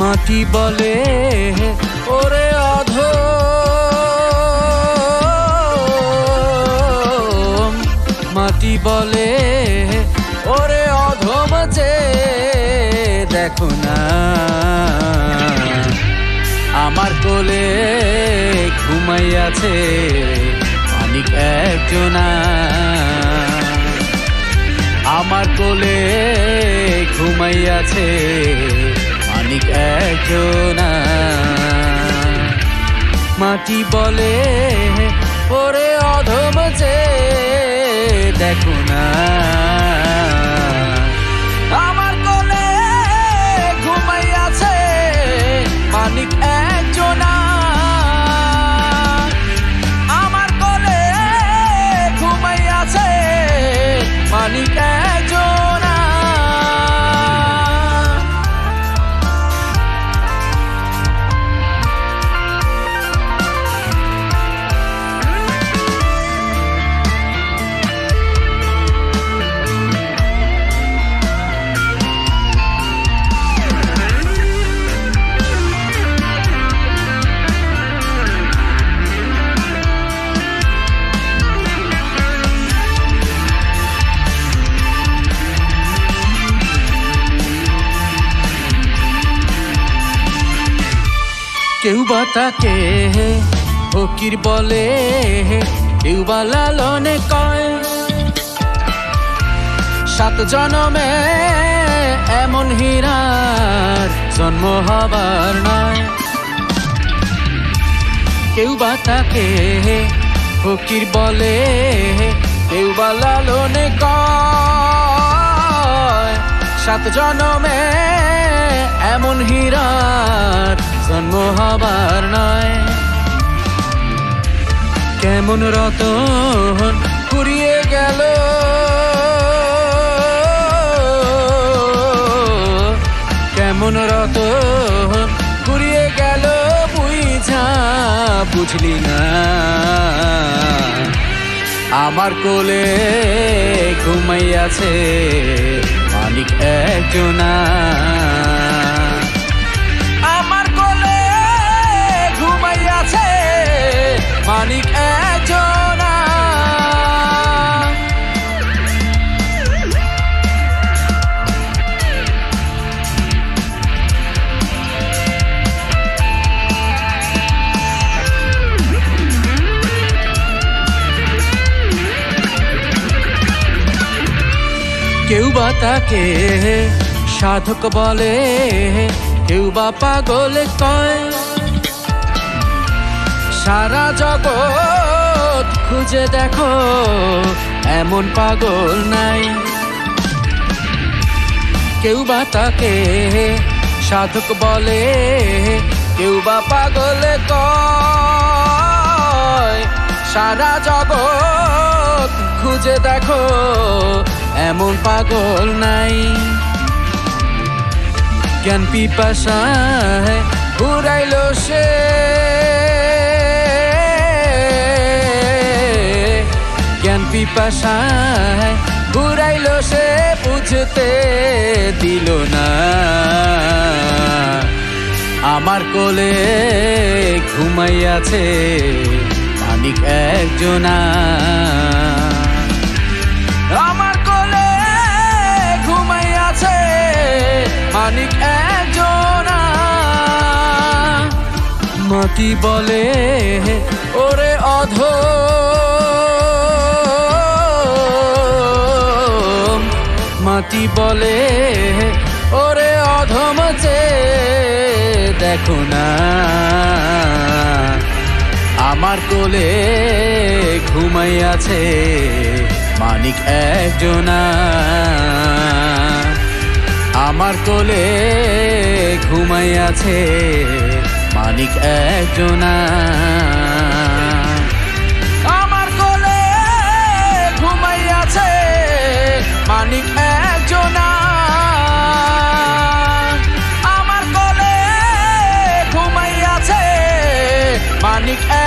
মাটি বলে, ওরে অধ মাটি বলে, ওরে অধম যে, দেখো না। আমার কোলে ঘুমাইয়াছে অনেক একজনা। আমার কোলে ঘুমাইয়াছে অনেক একজনা। মাটি বলে ওরে অধম যে দেখো না। কেউ বা তাকে ফকির বলে কেউ বা লালনে কয়। সাত জনমে এমন হীরার জন্ম হবার নয়। কেউ বা তাকে ফকির বলে কেউ বা লালনে কয়। সাত জনমে এমন হীরার জন্ম হবার নয়। কেমন রতন ফুরিয়ে গেল। কেমন রতন ফুরিয়ে গেল বুঝা বুঝলি না। আমার কোলে ঘুমাইয়াছে মালিক একজনা। মানিক একজনা কেউ বা তাকে সাধক বলে কেউ বা পাগল কয়। সারা জগৎ খুঁজে দেখো, এমন পাগল নাই। কেউ বা তাকে সাধক বলে, কেউ বা পাগল কয়। সারা জগৎ খুঁজে দেখো, এমন পাগল নাই। জ্ঞান পিপাসায় ঘুরাইল সে। পিপাসায় ঘুরাইল সে, বুঝতে দিল না। আমার কোলে ঘুমাইয়াছে মানিক একজনা। আমার কোলে ঘুমাইয়াছে মানিক একজনা। মাটি বলে, ওরে অধ মাটি বলে, ওরে অধম দেখো না। আমার কোলে ঘুমাইয়াছে মানিক একজনা। আমার কোলে ঘুমাইয়াছে মানিক একজনা। আমার কোলে ঘুমাইয়াছে মানিক কোলে ঘুমাইয়াছে মানিক একজনা